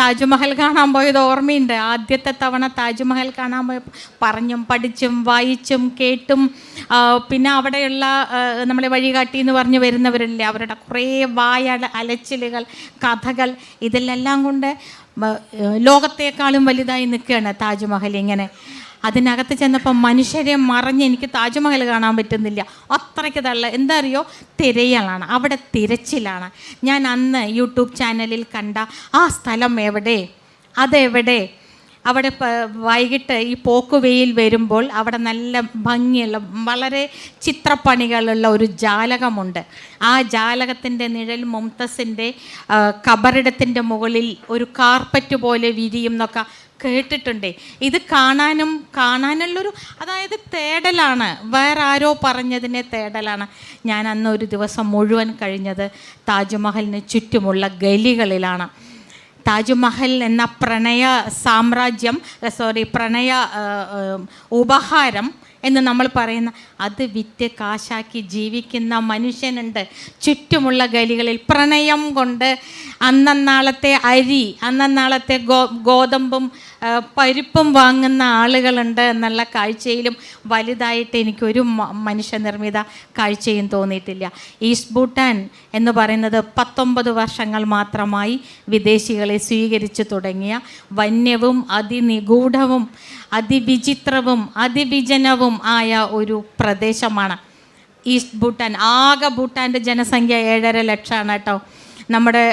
താജ്മഹൽ കാണാൻ പോയത് ഓർമ്മയുണ്ട്. ആദ്യത്തെ തവണ താജ്മഹൽ കാണാൻ പോയ പറഞ്ഞും പഠിച്ചും വായിച്ചും കേട്ടും പിന്നെ അവിടെയുള്ള നമ്മളെ വഴികാട്ടി എന്ന് പറഞ്ഞു വരുന്നവരില്ലേ അവരുടെ കുറേ വായ അലച്ചിലുകൾ കഥകൾ ഇതിലെല്ലാം കൊണ്ട് ലോകത്തെക്കാളും വലുതായി നിൽക്കുകയാണ് താജ്മഹൽ ഇങ്ങനെ. അതിനകത്ത് ചെന്നപ്പോൾ മനുഷ്യരെ മറഞ്ഞ് എനിക്ക് താജ്മഹൽ കാണാൻ പറ്റുന്നില്ല. അത്രയ്ക്ക് തള്ള എന്താ അറിയോ? തിരയലാണ് അവിടെ തിരച്ചിലാണ്. ഞാൻ അന്ന് യൂട്യൂബ് ചാനലിൽ കണ്ട ആ സ്ഥലം എവിടെ? അതെവിടെ? അവിടെ വൈകിട്ട് ഈ പോക്കുവെയിൽ വരുമ്പോൾ അവിടെ നല്ല ഭംഗിയുള്ള വളരെ ചിത്രപ്പണികളുള്ള ഒരു ജാലകമുണ്ട്. ആ ജാലകത്തിന്റെ നിഴൽ മുംതസിന്റെ കബറിടത്തിന്റെ മുകളിൽ ഒരു കാർപ്പറ്റ് പോലെ വിരിയും എന്നൊക്കെ കേട്ടിട്ടുണ്ട്. ഇത് കാണാനും കാണാനുള്ളൊരു അതായത് തേടലാണ്. വേറെ ആരോ പറഞ്ഞതിനെ തേടലാണ്. ഞാൻ അന്ന് ഒരു ദിവസം മുഴുവൻ കഴിഞ്ഞത് താജ്മഹലിന് ചുറ്റുമുള്ള ഗലികളിലാണ്. താജ്മഹൽ എന്ന പ്രണയ സാമ്രാജ്യം സോറി പ്രണയ ഉപഹാരം എന്ന് നമ്മൾ പറയുന്ന അത് വിറ്റ് കാശാക്കി ജീവിക്കുന്ന മനുഷ്യനുണ്ട്. ചുറ്റുമുള്ള ഗലികളിൽ പ്രണയം കൊണ്ട് അന്നന്നാളത്തെ അരി അന്നന്നാളത്തെ ഗോ ഗോതമ്പും പരിപ്പും വാങ്ങുന്ന ആളുകളുണ്ട് എന്നുള്ള കാഴ്ചയിലും വലുതായിട്ട് എനിക്കൊരു മനുഷ്യനിർമ്മിത കാഴ്ചയും തോന്നിയിട്ടില്ല. ഈസ്റ്റ് ഭൂട്ടാൻ എന്ന് പറയുന്നത് പത്തൊമ്പത് വർഷങ്ങൾ മാത്രമായി വിദേശികളെ സ്വീകരിച്ചു തുടങ്ങിയ വന്യവും അതിനിഗൂഢവും അതിവിചിത്രവും അതിവിജനവും ആയ ഒരു പ്രദേശമാണ്. ഈസ്റ്റ് ഭൂട്ടാൻ. ആകെ ഭൂട്ടാന്റെ ജനസംഖ്യ ഏഴര ലക്ഷമാണ് കേട്ടോ. നമ്മുടെ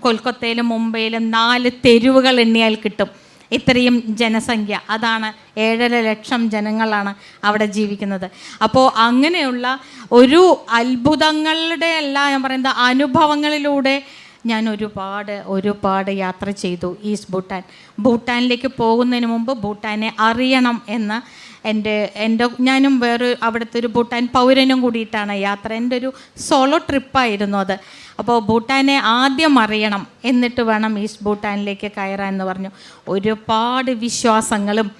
കൊൽക്കത്തയിലും മുംബൈയിലും നാല് തെരുവുകൾ എണ്ണിയാൽ കിട്ടും. ഇത്രയും ജനസംഖ്യ. അതാണ് ഏഴര ലക്ഷം ജനങ്ങളാണ് അവിടെ ജീവിക്കുന്നത്. അപ്പോൾ അങ്ങനെയുള്ള ഒരു അത്ഭുതങ്ങളുടെ അല്ല ഞാൻ പറയുന്നത് അനുഭവങ്ങളിലൂടെ ഞാൻ ഒരുപാട് ഒരുപാട് യാത്ര ചെയ്തു ഈസ്റ്റ് ഭൂട്ടാൻ. ഭൂട്ടാനിലേക്ക് പോകുന്നതിന് മുമ്പ് ഭൂട്ടാനെ അറിയണം എന്ന എന്റെ എന്റെ ഞാനും വേറെ അവിടുത്തെ ഒരു ഭൂട്ടാൻ പൗരനും കൂടിയിട്ടാണ് യാത്ര. എന്റെ ഒരു സോളോ ട്രിപ്പായിരുന്നു അത്. അപ്പോൾ ഭൂട്ടാനെ ആദ്യം അറിയണം എന്നിട്ട് വേണം ഈസ്റ്റ് ഭൂട്ടാനിലേക്ക് കയറാൻ എന്ന് പറഞ്ഞു. ഒരുപാട് വിശ്വാസങ്ങളും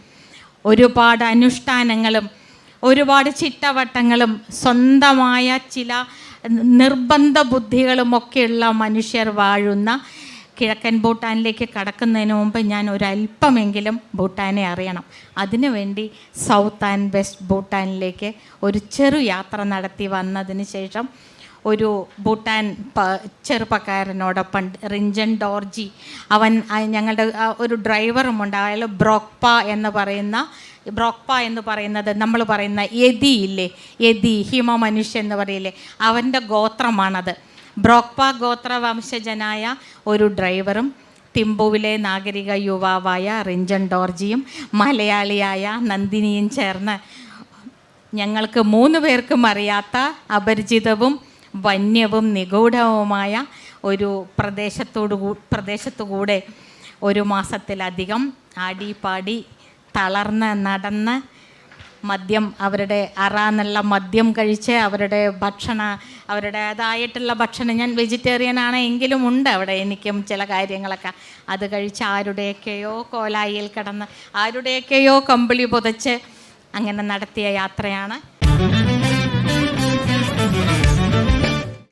ഒരുപാട് അനുഷ്ഠാനങ്ങളും ഒരുപാട് ചിട്ടവട്ടങ്ങളും സ്വന്തമായ ചില നിർബന്ധ ബുദ്ധികളും ഒക്കെയുള്ള മനുഷ്യർ വാഴുന്ന കിഴക്കൻ ഭൂട്ടാനിലേക്ക് കടക്കുന്നതിന് മുമ്പ് ഞാൻ ഒരല്പമെങ്കിലും ഭൂട്ടാനെ അറിയണം. അതിനുവേണ്ടി സൗത്ത് ആൻഡ് വെസ്റ്റ് ഭൂട്ടാനിലേക്ക് ഒരു ചെറു യാത്ര നടത്തി വന്നതിന് ശേഷം ഒരു ഭൂട്ടാൻ ചെറുപ്പക്കാരനോടൊപ്പം റിഞ്ചൻ ഡോർജി അവൻ ഞങ്ങളുടെ ഒരു ഡ്രൈവറുമുണ്ട്. അയാൾ ബ്രോക്പ എന്ന് പറയുന്ന ബ്രോക്പ എന്ന് പറയുന്നത് നമ്മൾ പറയുന്ന യതി ഇല്ലേ? യതി ഹിമ മനുഷ്യ എന്ന് പറയില്ലേ? അവന്റെ ഗോത്രമാണത്. ബ്രോക്പ ഗോത്ര വംശജനായ ഒരു ഡ്രൈവറും തിമ്പുവിലെ നാഗരിക യുവാവായ റിഞ്ചൻ ഡോർജിയും മലയാളിയായ നന്ദിനിയും ചേർന്ന് ഞങ്ങൾക്ക് മൂന്ന് പേർക്കും അറിയാത്ത അപരിചിതവും വന്യവും നിഗൂഢവുമായ ഒരു പ്രദേശത്തോടു പ്രദേശത്തുകൂടെ ഒരു മാസത്തിലധികം ആടിപ്പാടി പാടി തളർന്ന് നടന്ന് മദ്യം അവരുടെ അറാന്നുള്ള മദ്യം കഴിച്ച് അവരുടെ ഭക്ഷണ അവരുടേതായിട്ടുള്ള ഭക്ഷണം. ഞാൻ വെജിറ്റേറിയൻ ആണ് എങ്കിലും ഉണ്ട് അവിടെ എനിക്കും ചില കാര്യങ്ങളൊക്കെ. അത് കഴിച്ച് ആരുടെയൊക്കെയോ കോലായിൽ കിടന്ന് ആരുടെയൊക്കെയോ കമ്പിളി പുതച്ച് അങ്ങനെ നടത്തിയ യാത്രയാണ്.